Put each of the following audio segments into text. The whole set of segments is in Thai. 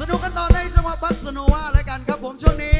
สนุกกันต่อในจังหวะพักสนุวาแล้วกันครับผมช่วงนี้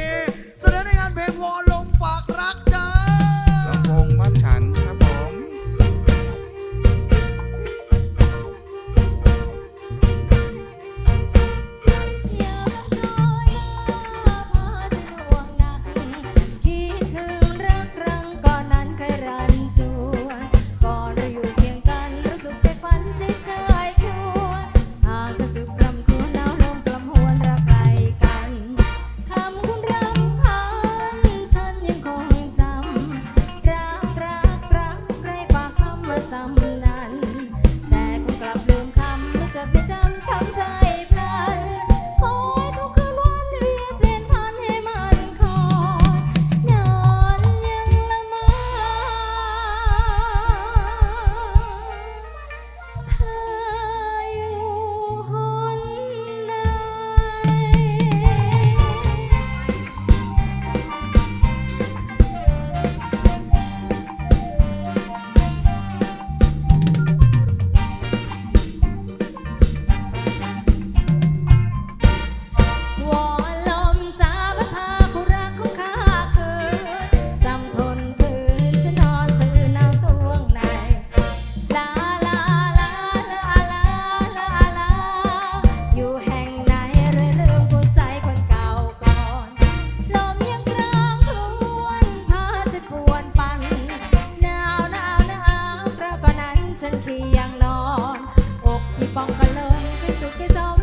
ฉันเคียังนอน อกพี่ปองก็เลิงไปสุดไปซอ